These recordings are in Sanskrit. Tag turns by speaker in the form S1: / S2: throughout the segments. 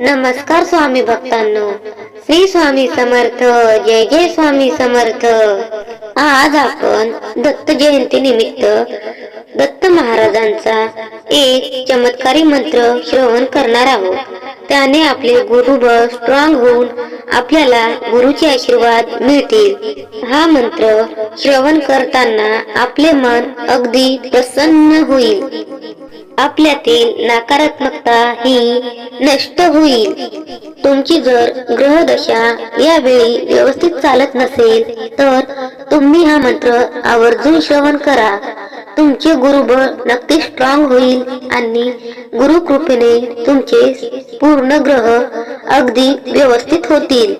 S1: नमस्कार स्वामी भक्तांनो. श्री स्वामी समर्थ जय जय स्वामी समर्थ. आज आपण दत्त जयंती निमित्त दत्त महाराजांचा एक चमत्कारी मंत्र श्रवण करणार आहोत. त्याने आपले गुरुबळ स्ट्रॉंग होऊन आपल्याला गुरुचे आशीर्वाद मिळतील. हा मंत्र श्रवण करताना आपले मन अगदी प्रसन्न होईल. आपल्यातील नकारात्मकता ही नष्ट होईल. तुमची जर ग्रहदशा यावेळी व्यवस्थित चालत नसेल तर तुम्ही हा मंत्र आवर्जून श्रवण करा. तुमचे गुरुबळ नक्की स्ट्रॉंग होईल आणि गुरु कृपेने तुमचे पूर्ण ग्रह अगदी व्यवस्थित होतील.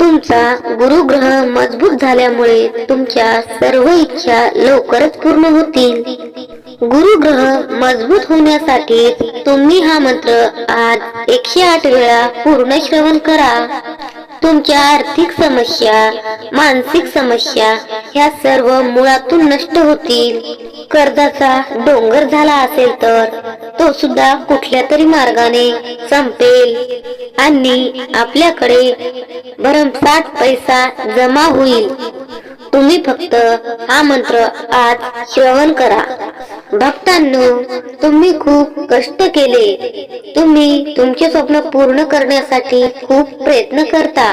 S1: तुमचा गुरुग्रह मजबूत झाल्यामुळे तुमच्या सर्व इच्छा लवकरच पूर्ण होतील. गुरुग्रह मजबूत होण्यासाठी तुम्ही हा मंत्र आज एकशे आठ वेळा पूर्ण श्रवण करा. तुमच्या आर्थिक समस्या मानसिक समस्या ह्या सर्व मुळातून नष्ट होतील. कर्जाचा डोंगर झाला असेल तर तो सुद्धा कुठल्या तरी मार्गाने संपेल. आणि आपल्याकडे भरमसाठ पैसा जमा होईल. तुम्ही फक्त हा मंत्र आज श्रवण करा. भक्तांनो तुम्ही खूप कष्ट केले. तुम्ही तुमचे स्वप्न पूर्ण करण्यासाठी खूप प्रयत्न करता.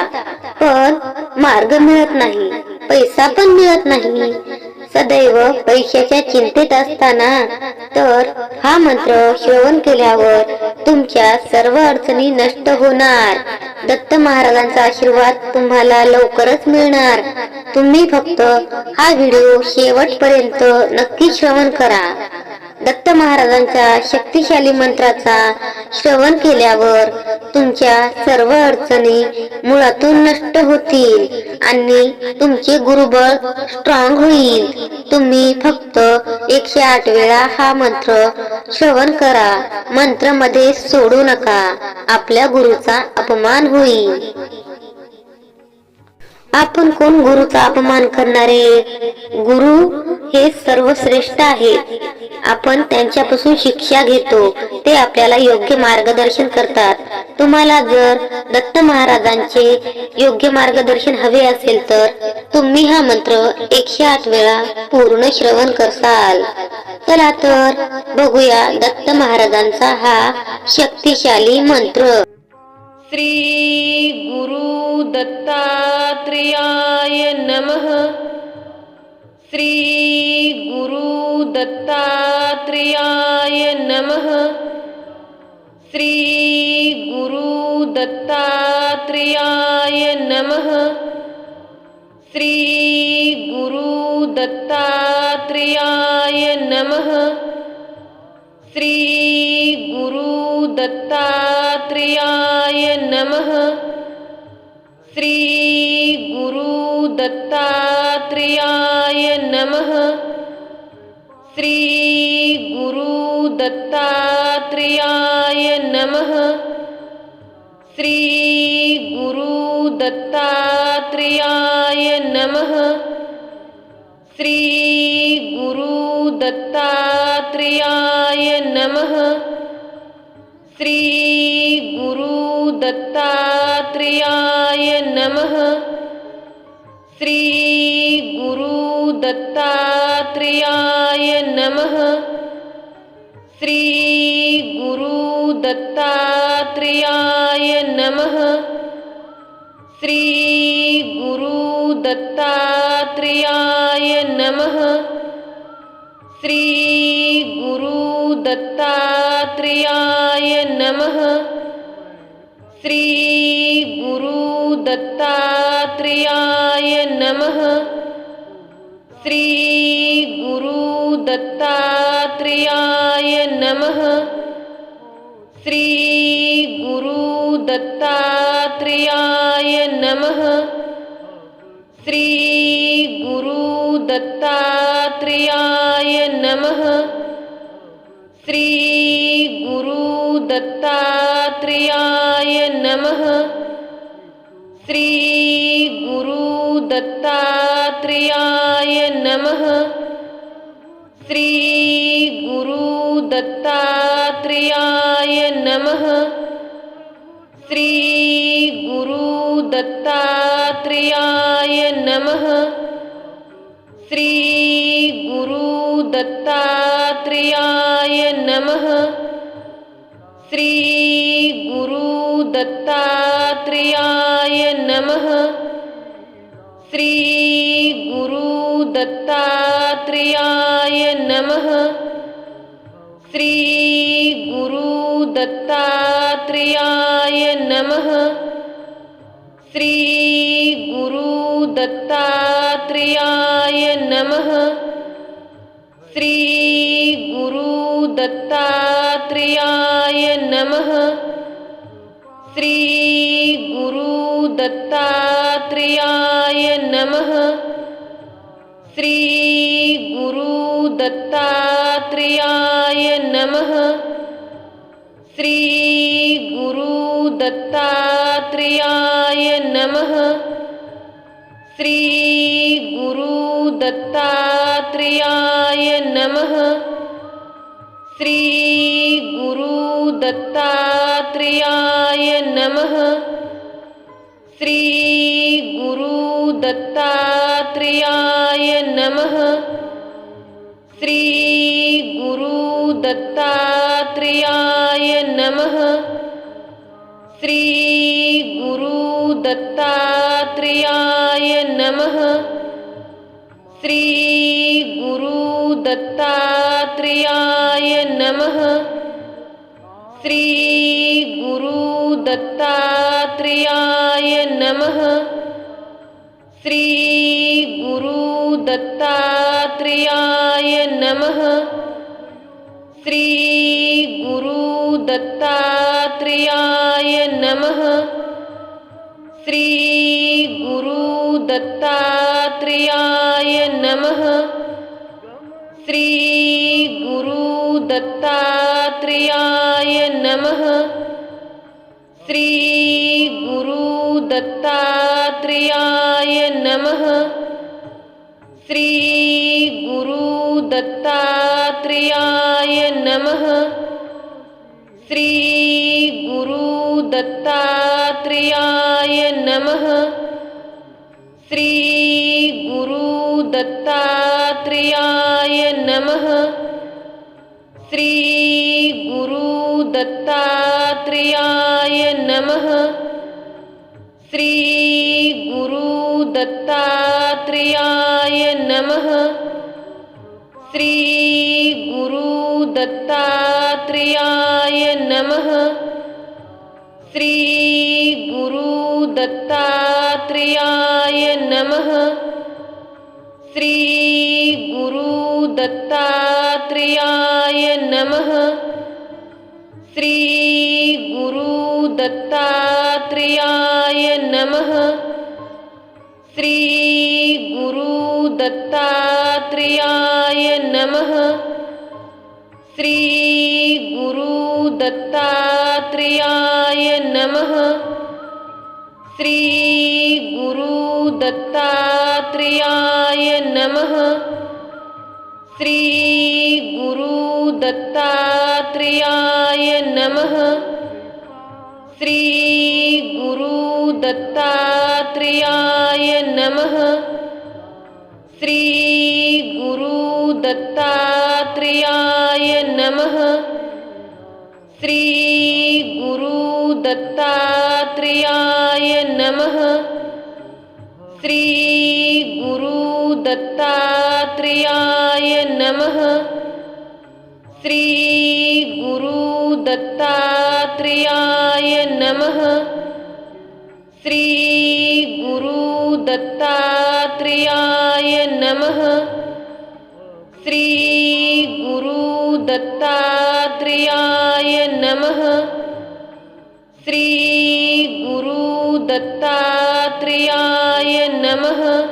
S1: पण मार्ग मिळत नाही पैसा पण मिळत नाही. सदैव पैशाच्या चिंतेत असताना. तर हा मंत्र श्रवण केल्यावर तुमच्या सर्व अडचणी नष्ट होणार. दत्त महाराजांचा आशीर्वाद तुम्हाला लवकरच मिळणार. तुम्ही फक्त हा व्हिडिओ शेवटपर्यंत नक्की श्रवण करा. दत्त महाराजांच्या शक्तिशाली मंत्राचा श्रवण केल्यावर तुमच्या सर्व अडचणी मुळातून नष्ट होतील आणि तुमचे गुरुबळ स्ट्रॉंग होईल. तुम्ही फक्त एकशे आठ वेळा हा मंत्र श्रवण करा. मंत्रमध्ये सोडू नका. आपल्या गुरुचा अपमान होईल. आपण कोण गुरुचा अपमान करणारे? गुरु हे सर्वश्रेष्ठ आहेत. आपण त्यांच्यापासून शिक्षा घेतो. ते आपल्याला योग्य मार्गदर्शन करतात. तुम्हाला जर दत्त महाराजांचे योग्य मार्गदर्शन हवे असेल तर तुम्ही हा मंत्र एकशे आठ वेळा पूर्ण श्रवण करसाल. चला तर बघूया दत्त महाराजांचा हा शक्तिशाली मंत्र.
S2: श्री गुरु दत्तात्रेयाय नमः. श्री गुरु दत्तात्रेयाय नमः। श्रीगुरुदत्तात्रेयाय नमः। श्रीगुरुदत्तात्रेयाय नमः। श्रीगुरुदत्तात्रेयाय नमः। श्रीगुरुदत्तात्रेयाय नमः। श्रीगुरुदत्तात्रियाय नमः। श्रीगुरुदत्तात्रियाय नमः। श्रीगुरुदत्तात्रियाय नमः। श्रीगुरुदत्तात्रियाय नमः। श्रीगुरु दत्तात्रेयाय नमः। श्रीगुरुदत्तात्रेयाय नमः। श्रीगुरुदत्तात्रेयाय नमः। श्रीगुरुदत्तात्रेयाय नमः। श्रीगुरुदत्तात्रेयाय नमः। श्रीगुरुदत्तात्रेयाय नमः। श्रीगुरुदत्तात्रेयाय नमः। श्रीगुरुदत्तात्रेयाय नमः। श्रीगुरुदत्तात्रेयाय नमः। श्रीगुरुदत्तात्रेयाय नमः। श्रीगुरुदत्तात्रेयाय नमः। श्रीगुरुदत्तात्रेयाय नमः। श्रीगुरुदत्तात्रेयाय नमः। श्रीगुरु दत्तात्रेयाय नमः। श्रीगुरुदत्तात्रेयाय नमः। श्रीगुरुदत्तात्रेयाय नमः। श्रीगुरुदत्तात्रेयाय नमः। श्रीगुरुदत्तात्रेयाय नमः। श्रीगुरुदत्तात्रेयाय नमः। श्रीगुरुदत्तात्रेयाय नमः। श्रीगुरुदत्तात्रेयाय नमः। श्रीगुरुदत्तात्रेयाय नमः। श्रीगुरुदत्तात्रेयाय नमः। श्रीगुरुदत्तात्रेयाय नमः। श्रीगुरुदत्तात्रेयाय नमः। श्रीगुरुदत्तात्रेयाय नमः। श्रीगुरुदत्तात्रेयाय नमः। श्रीगुरुदत्तात्रेयाय नमः। श्रीगुरुदत्तात्रेयाय नमः। श्रीगुरुदत्तात्रेयाय नमः। श्रीगुरुदत्तात्रियाय नमः। श्रीगुरुदत्तात्रियाय श्रीगुरुदत्तात्रियाय नमः। श्रीगुरुदत्तात्रियाय नमः। श्री दत्तात्रेयाय नमः। श्रीगुरुदत्तात्रेयाय नमः। श्रीगुरुदत्तात्रेयाय नमः। श्रीगुरुदत्तात्रेयाय नमः। श्रीगुरुदत्तात्रेयाय नमः। श्रीगुरुदत्तात्रेयाय नमः। श्रीगुरुदत्तात्रेयाय नमः। श्रीगुरुदत्तात्रेयाय नमः। श्रीगुरुदत्तात्रेयाय नमः। श्री दत्तात्रेयाय नमः। श्रीगुरुदत्तात्रेयाय नमः। श्रीगुरुदत्तात्रेयाय नमः। श्रीगुरुदत्तात्रेयाय नमः। श्रीगुरुदत्तात्रेयाय नमः। श्रीगुरुदत्तात्रेयाय नमः। श्रीगुरुदत्तात्रेयाय नमः। श्रीगुरुदत्तात्रेयाय नमः। श्रीगुरुदत्तात्रेयाय नमः। श्रीगुरुदत्तात्रियाय नमः। श्रीगुरुदत्तात्रियाय नमः।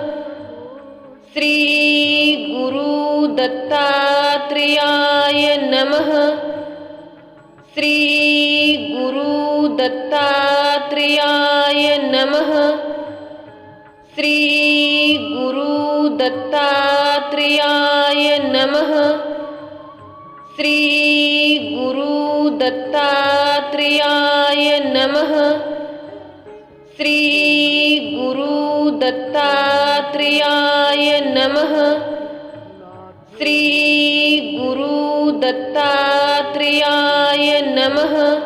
S2: श्रीगुरुदत्तात्रियाय नमः। श्रीगुरुदत्तात्रियाय नमः। श्रीगुरु दत्तात्रेयाय नमः। श्रीगुरुदत्तात्रेयाय नमः। श्रीगुरुदत्तात्रेयाय नमः। श्रीगुरुदत्तात्रेयाय नमः।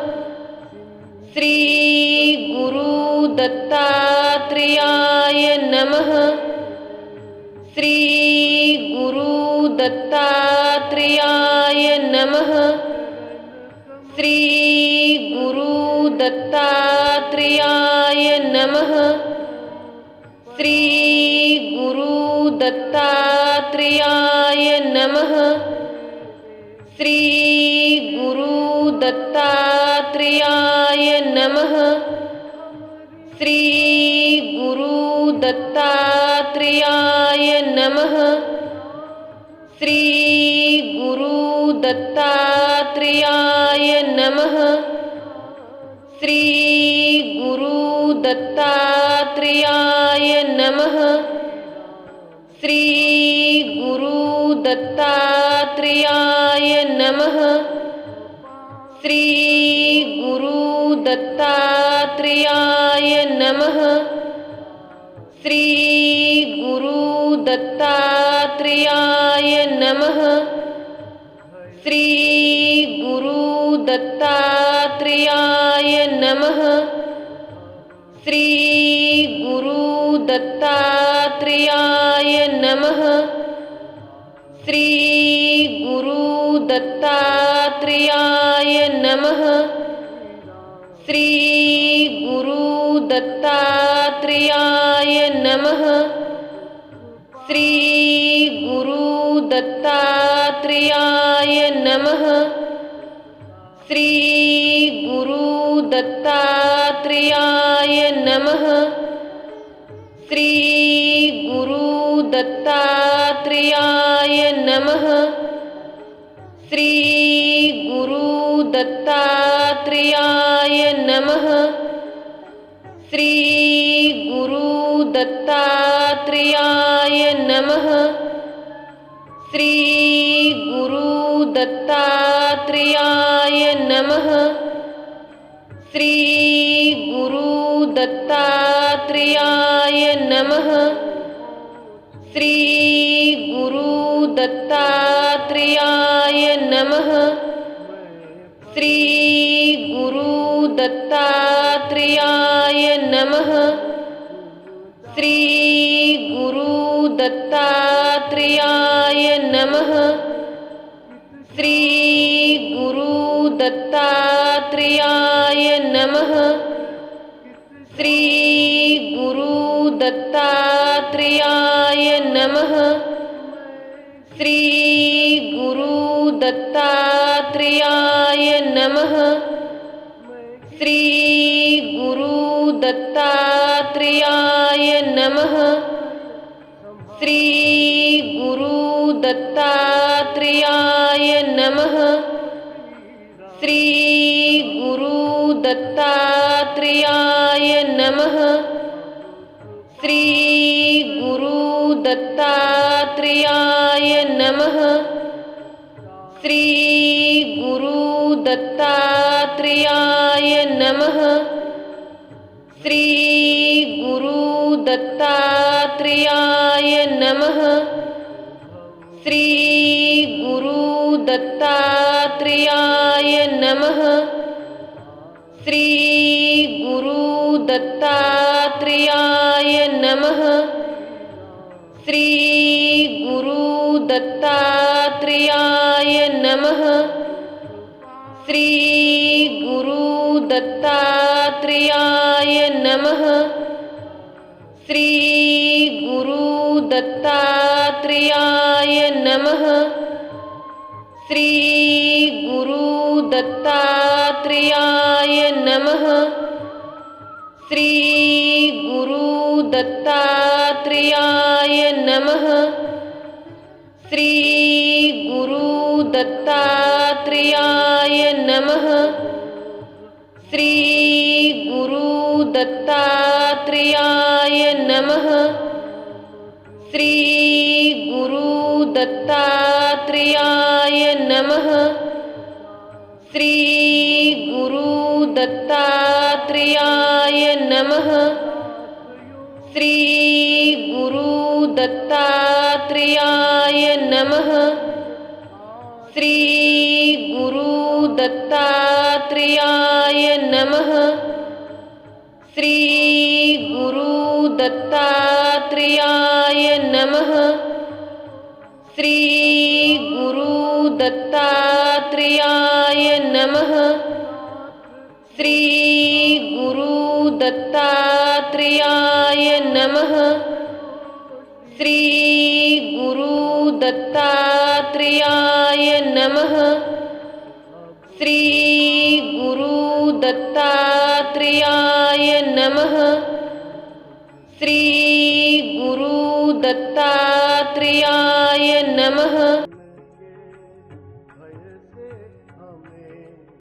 S2: श्रीगुरुदत्तात्रेयाय नमः। श्रीगुरुदत्तात्रेयाय नमः। श्रीगुरुदत्तात्रेयाय नमः। श्रीगुरुदत्तात्रेयाय नमः। श्रीगुरुदत्तात्रेयाय नमः। श्रीगुरुदत्तात्रियाय नमः। श्रीगुरुदत्तात्रियाय नमः। श्रीगुरुदत्तात्रियाय नमः। श्रीगुरुदत्तात्रियाय नमः। श्रीगुरु दत्तात्रेयाय नमः। श्रीगुरुदत्तात्रेयाय नमः। श्रीगुरुदत्तात्रेयाय नमः। श्रीगुरुदत्तात्रेयाय नमः। श्रीगुरुदत्तात्रेयाय नमः। श्रीगुरुदत्तात्रेयाय नमः। श्रीगुरुदत्तात्रेयाय नमः। श्रीगुरुदत्तात्रेयाय नमः। श्रीगुरुदत्तात्रेयाय नमः। श्रीगुरुदत्तात्रेयाय नमः। श्रीगुरुदत्तात्रेयाय नमः। श्रीगुरुदत्तात्रेयाय नमः। श्रीगुरुदत्तात्रेयाय नमः। श्रीगुरुदत्तात्रेयाय नमः। श्रीगुरुदत्तात्रेयाय नमः। श्रीगुरुदत्तात्रेयाय नमः। श्रीगुरुदत्तात्रेयाय नमः। श्रीगुरुदत्तात्रेयाय नमः। श्री गुरु दत्तात्रेयाय नमः। श्री गुरु दत्तात्रेयाय नमः। श्री गुरु दत्तात्रेयाय नमः। श्री गुरु दत्तात्रेयाय नमः। श्री गुरु दत्तात्रेयाय नमः। श्रीगुरुदत्तात्रेयाय नमः। श्रीगुरुदत्तात्रेयाय नमः। श्रीगुरुदत्तात्रेयाय नमः। श्रीगुरुदत्तात्रेयाय नमः। श्रीगुरु दत्तात्रेयाय नमः। श्रीगुरुदत्तात्रेयाय नमः। श्रीगुरुदत्तात्रेयाय नमः। श्रीगुरुदत्तात्रेयाय नमः। श्रीगुरुदत्तात्रेयाय नमः। श्रीगुरुदत्तात्रियाय नमः। श्रीगुरुदत्तात्रियाय नमः। श्रीगुरुदत्तात्रियाय नमः। श्रीगुरुदत्तात्रियाय नमः। श्रीगुरु दत्तात्रेयाय नमः। श्रीगुरुदत्तात्रेयाय नमः। श्रीगुरुदत्तात्रेयाय नमः। श्रीगुरुदत्तात्रेयाय नमः। श्रीगुरुदत्तात्रेयाय नमः। श्रीगुरुदत्तात्रेयाय नमः। श्रीगुरुदत्तात्रेयाय नमः। श्रीगुरुदत्तात्रेयाय नमः।